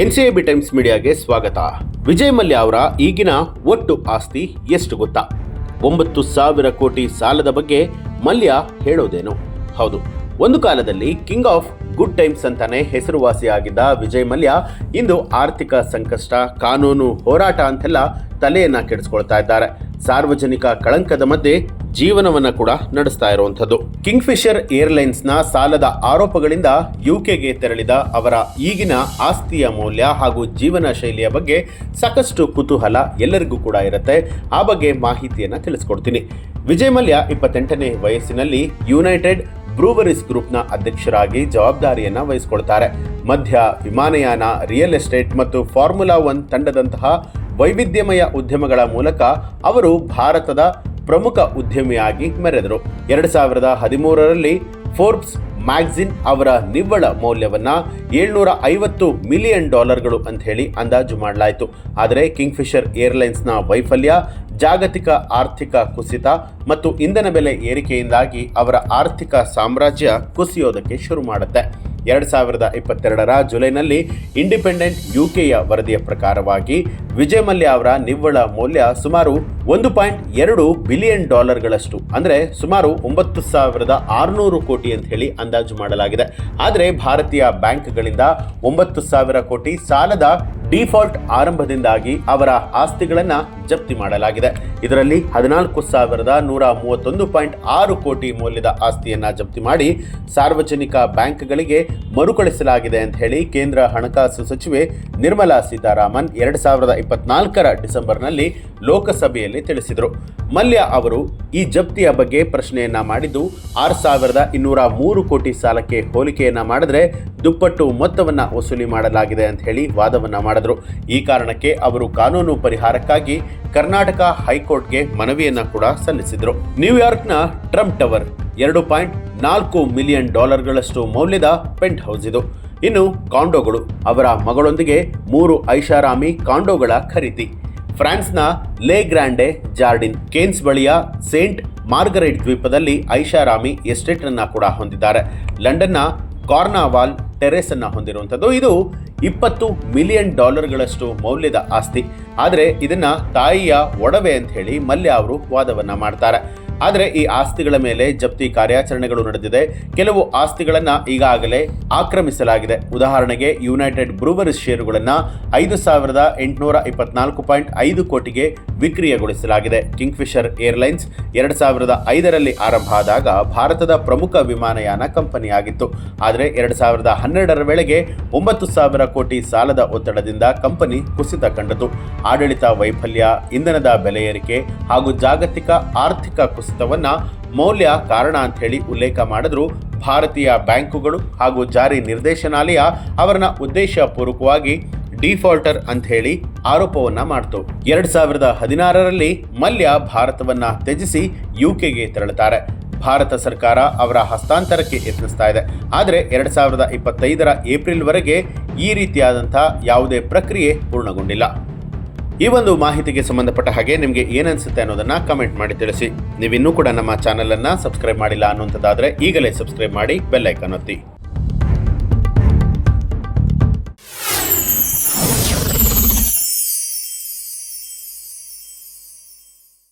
ಎನ್ಸಿಎಬಿ times ಮೀಡಿಯಾಗೆ ಸ್ವಾಗತ. ವಿಜಯ್ ಮಲ್ಯ ಅವರ ಈಗಿನ ಒಟ್ಟು ಆಸ್ತಿ ಎಷ್ಟು ಗೊತ್ತಾ? ಒಂಬತ್ತು ಸಾವಿರ ಕೋಟಿ ಸಾಲದ ಬಗ್ಗೆ ಮಲ್ಯ ಹೇಳೋದೇನು? ಹೌದು, ಒಂದು ಕಾಲದಲ್ಲಿ ಕಿಂಗ್ ಆಫ್ ಗುಡ್ ಟೈಮ್ಸ್ ಅಂತಾನೆ ಹೆಸರುವಾಸಿಯಾಗಿದ್ದ ವಿಜಯ್ ಮಲ್ಯ ಇಂದು ಆರ್ಥಿಕ ಸಂಕಷ್ಟ, ಕಾನೂನು ಹೋರಾಟ ಅಂತೆಲ್ಲ ತಲೆಯನ್ನ ಕೆಡಿಸ್ಕೊಳ್ತಾ ಇದ್ದಾರೆ. ಸಾರ್ವಜನಿಕ ಕಳಂಕದ ಮಧ್ಯೆ ಜೀವನವನ್ನ ಕೂಡ ನಡೆಸ್ತಾ ಇರುವಂಥದ್ದು. ಕಿಂಗ್ಫಿಷರ್ ಏರ್ಲೈನ್ಸ್ನ ಸಾಲದ ಆರೋಪಗಳಿಂದ ಯುಕೆಗೆ ತೆರಳಿದ ಅವರ ಈಗಿನ ಆಸ್ತಿಯ ಮೌಲ್ಯ ಹಾಗೂ ಜೀವನ ಶೈಲಿಯ ಬಗ್ಗೆ ಸಾಕಷ್ಟು ಕುತೂಹಲ ಎಲ್ಲರಿಗೂ ಕೂಡ ಇರುತ್ತೆ. ಆ ಬಗ್ಗೆ ಮಾಹಿತಿಯನ್ನ ತಿಳಿಸ್ಕೊಡ್ತೀನಿ. ವಿಜಯ್ ಮಲ್ಯ ಇಪ್ಪತ್ತೆಂಟನೇ ವಯಸ್ಸಿನಲ್ಲಿ ಯುನೈಟೆಡ್ ಬ್ರೂವರೀಸ್ ಗ್ರೂಪ್ನ ಅಧ್ಯಕ್ಷರಾಗಿ ಜವಾಬ್ದಾರಿಯನ್ನು ವಹಿಸಿಕೊಳ್ತಾರೆ. ಮಧ್ಯ ವಿಮಾನಯಾನ ರಿಯಲ್ ಎಸ್ಟೇಟ್ ಮತ್ತು ಫಾರ್ಮುಲಾ ಒನ್ ತಂಡದಂತಹ ವೈವಿಧ್ಯಮಯ ಉದ್ಯಮಗಳ ಮೂಲಕ ಅವರು ಭಾರತದ ಪ್ರಮುಖ ಉದ್ಯಮಿಯಾಗಿ ಮೆರೆದರು. ಎರಡು ಸಾವಿರದ ಹದಿಮೂರರಲ್ಲಿ ಫೋರ್ಬ್ಸ್ ಮ್ಯಾಗ್ಝಿನ್ ಅವರ ನಿವ್ವಳ ಮೌಲ್ಯವನ್ನ ಏಳ್ನೂರ ಐವತ್ತು ಮಿಲಿಯನ್ ಡಾಲರ್ಗಳು ಅಂತ ಹೇಳಿ ಅಂದಾಜು ಮಾಡಲಾಯಿತು. ಆದರೆ ಕಿಂಗ್ಫಿಷರ್ ಏರ್ಲೈನ್ಸ್ನ ವೈಫಲ್ಯ, ಜಾಗತಿಕ ಆರ್ಥಿಕ ಕುಸಿತ ಮತ್ತು ಇಂಧನ ಬೆಲೆ ಏರಿಕೆಯಿಂದಾಗಿ ಅವರ ಆರ್ಥಿಕ ಸಾಮ್ರಾಜ್ಯ ಕುಸಿಯೋದಕ್ಕೆ ಶುರು ಮಾಡುತ್ತೆ ಎರಡು ಸಾವಿರದ ಇಪ್ಪತ್ತೆರಡರ ಜುಲೈನಲ್ಲಿ ಇಂಡಿಪೆಂಡೆಂಟ್ ಯುಕೆಯ ವರದಿಯ ಪ್ರಕಾರವಾಗಿ ವಿಜಯ್ ಮಲ್ಯ ಅವರ ನಿವ್ವಳ ಮೌಲ್ಯ ಸುಮಾರು ಒಂದು ಪಾಯಿಂಟ್ ಎರಡು ಬಿಲಿಯನ್ ಡಾಲರ್ಗಳಷ್ಟು, ಅಂದರೆ ಸುಮಾರು ಒಂಬತ್ತು ಸಾವಿರದ ಆರುನೂರು ಕೋಟಿ ಅಂತ ಹೇಳಿ ಅಂದಾಜು ಮಾಡಲಾಗಿದೆ. ಆದರೆ ಭಾರತೀಯ ಬ್ಯಾಂಕ್ಗಳಿಂದ ಒಂಬತ್ತು ಸಾವಿರ ಕೋಟಿ ಸಾಲದ ಡಿಫಾಲ್ಟ್ ಆರಂಭದಿಂದಾಗಿ ಅವರ ಆಸ್ತಿಗಳನ್ನು ಜಪ್ತಿ ಮಾಡಲಾಗಿದೆ. ಇದರಲ್ಲಿ ಹದಿನಾಲ್ಕು ಸಾವಿರದ ನೂರ ಮೂವತ್ತೊಂದು ಪಾಯಿಂಟ್ ಆರು ಕೋಟಿ ಮೌಲ್ಯದ ಆಸ್ತಿಯನ್ನ ಜಪ್ತಿ ಮಾಡಿ ಸಾರ್ವಜನಿಕ ಬ್ಯಾಂಕ್ಗಳಿಗೆ ಮರುಕಳಿಸಲಾಗಿದೆ ಅಂತ ಹೇಳಿ ಕೇಂದ್ರ ಹಣಕಾಸು ಸಚಿವೆ ನಿರ್ಮಲಾ ಸೀತಾರಾಮನ್ ಎರಡು ಸಾವಿರದ ಇಪ್ಪತ್ನಾಲ್ಕರ ಡಿಸೆಂಬರ್ನಲ್ಲಿ ಲೋಕಸಭೆಯಲ್ಲಿ ತಿಳಿಸಿದರು. ಮಲ್ಯ ಅವರು ಈ ಜಪ್ತಿಯ ಬಗ್ಗೆ ಪ್ರಶ್ನೆಯನ್ನ ಮಾಡಿದ್ದು, ಆರು ಸಾವಿರದ ಇನ್ನೂರ ಮೂರು ಕೋಟಿ ಸಾಲಕ್ಕೆ ಹೋಲಿಕೆಯನ್ನ ಮಾಡಿದ್ರೆ ದುಪ್ಪಟ್ಟು ಮೊತ್ತವನ್ನ ವಸೂಲಿ ಮಾಡಲಾಗಿದೆ ಅಂತ ಹೇಳಿ ವಾದವನ್ನ ಮಾಡಿದ್ರು. ಈ ಕಾರಣಕ್ಕೆ ಅವರು ಕಾನೂನು ಪರಿಹಾರಕ್ಕಾಗಿ ಕರ್ನಾಟಕ ಹೈಕೋರ್ಟ್ಗೆ ಮನವಿಯನ್ನ ಕೂಡ ಸಲ್ಲಿಸಿದ್ರು. ನ್ಯೂಯಾರ್ಕ್ನ ಟ್ರಂಪ್ ಟವರ್ ಎರಡು ಪಾಯಿಂಟ್ ನಾಲ್ಕು ಮಿಲಿಯನ್ ಡಾಲರ್ಗಳಷ್ಟು ಮೌಲ್ಯದ ಪೆಂಟ್ ಹೌಸ್ ಇದು. ಇನ್ನು ಕಾಂಡೋಗಳು, ಅವರ ಮಗಳೊಂದಿಗೆ ಮೂರು ಐಷಾರಾಮಿ ಕಾಂಡೋಗಳ ಖರೀದಿ. ಫ್ರಾನ್ಸ್ನ ಲೇ ಗ್ರಾಂಡೆ ಜಾರ್ಡಿನ್, ಕೇನ್ಸ್ ಬಳಿಯ ಸೇಂಟ್ ಮಾರ್ಗರೇಟ್ ದ್ವೀಪದಲ್ಲಿ ಐಷಾರಾಮಿ ಎಸ್ಟೇಟ್ ಅನ್ನ ಕೂಡ ಹೊಂದಿದ್ದಾರೆ. ಲಂಡನ್ನ ಕಾರ್ನಾವಾಲ್ ಟೆರೆಸ್ ಅನ್ನ ಹೊಂದಿರುವಂಥದ್ದು. ಇದು ಇಪ್ಪತ್ತು ಮಿಲಿಯನ್ ಡಾಲರ್ಗಳಷ್ಟು ಮೌಲ್ಯದ ಆಸ್ತಿ. ಆದರೆ ಇದನ್ನ ತಾಯಿಯ ಒಡವೆ ಅಂತ ಹೇಳಿ ಮಲ್ಯ ಅವರು ವಾದವನ್ನ ಮಾಡ್ತಾರೆ. ಆದರೆ ಈ ಆಸ್ತಿಗಳ ಮೇಲೆ ಜಪ್ತಿ ಕಾರ್ಯಾಚರಣೆಗಳು ನಡೆದಿದೆ. ಕೆಲವು ಆಸ್ತಿಗಳನ್ನು ಈಗಾಗಲೇ ಆಕ್ರಮಿಸಲಾಗಿದೆ. ಉದಾಹರಣೆಗೆ ಯುನೈಟೆಡ್ ಬ್ರೂವರೀಸ್ ಷೇರುಗಳನ್ನು ಐದು ಸಾವಿರದ ಎಂಟುನೂರ ಇಪ್ಪತ್ನಾಲ್ಕು ಪಾಯಿಂಟ್ ಐದು ಕೋಟಿಗೆ ವಿಕ್ರಿಯಗೊಳಿಸಲಾಗಿದೆ. ಕಿಂಗ್ಫಿಷರ್ ಏರ್ಲೈನ್ಸ್ ಎರಡು ಸಾವಿರದ ಐದರಲ್ಲಿ ಆರಂಭ ಆದಾಗ ಭಾರತದ ಪ್ರಮುಖ ವಿಮಾನಯಾನ ಕಂಪನಿಯಾಗಿತ್ತು. ಆದರೆ ಎರಡು ಸಾವಿರದ ಹನ್ನೆರಡರ ವೇಳೆಗೆ ಒಂಬತ್ತು ಸಾವಿರ ಕೋಟಿ ಸಾಲದ ಒತ್ತಡದಿಂದ ಕಂಪನಿ ಕುಸಿತ ಕಂಡಿತು ಆಡಳಿತ ವೈಫಲ್ಯ, ಇಂಧನದ ಬೆಲೆ ಏರಿಕೆ ಹಾಗೂ ಜಾಗತಿಕ ಆರ್ಥಿಕ ಕುಸಿತವನ್ನ ಮೌಲ್ಯ, ಕಾರಣ ಅಂತ ಹೇಳಿ ಉಲ್ಲೇಖ ಮಾಡಿದ್ರು ಭಾರತೀಯ ಬ್ಯಾಂಕುಗಳು ಹಾಗೂ ಜಾರಿ ನಿರ್ದೇಶನಾಲಯ ಅವರನ್ನ ಉದ್ದೇಶಪೂರ್ವಕವಾಗಿ ಡಿಫಾಲ್ಟರ್ ಅಂತ ಹೇಳಿ ಆರೋಪವನ್ನ ಮಾಡ್ತು. ಎರಡ್ ಸಾವಿರದ ಹದಿನಾರರಲ್ಲಿ ಮಲ್ಯ ಭಾರತವನ್ನ ತ್ಯಜಿಸಿ ಯುಕೆಗೆ ತೆರಳುತ್ತಾರೆ. ಭಾರತ ಸರ್ಕಾರ ಅವರ ಹಸ್ತಾಂತರಕ್ಕೆ ಯತ್ನಿಸ್ತಾ ಇದೆ. ಆದರೆ ಎರಡ್ ಸಾವಿರದ ಇಪ್ಪತ್ತೈದರ ಏಪ್ರಿಲ್ವರೆಗೆ ಈ ರೀತಿಯಾದಂಥ ಯಾವುದೇ ಪ್ರಕ್ರಿಯೆ ಪೂರ್ಣಗೊಂಡಿಲ್ಲ. ಈ ಒಂದು ಮಾಹಿತಿಗೆ ಸಂಬಂಧಪಟ್ಟ ಹಾಗೆ ನಿಮಗೆ ಏನನ್ಸುತ್ತೆ ಅನ್ನೋದನ್ನ ಕಮೆಂಟ್ ಮಾಡಿ ತಿಳಿಸಿ. ನೀವಿನ್ನೂ ಕೂಡ ನಮ್ಮ ಚಾನಲನ್ನು ಸಬ್ಸ್ಕ್ರೈಬ್ ಮಾಡಿಲ್ಲ ಅನ್ನುವಂಥದ್ದಾದರೆ ಈಗಲೇ ಸಬ್ಸ್ಕ್ರೈಬ್ ಮಾಡಿ ಬೆಲ್ಲೈಕನ್ ಒತ್ತಿ.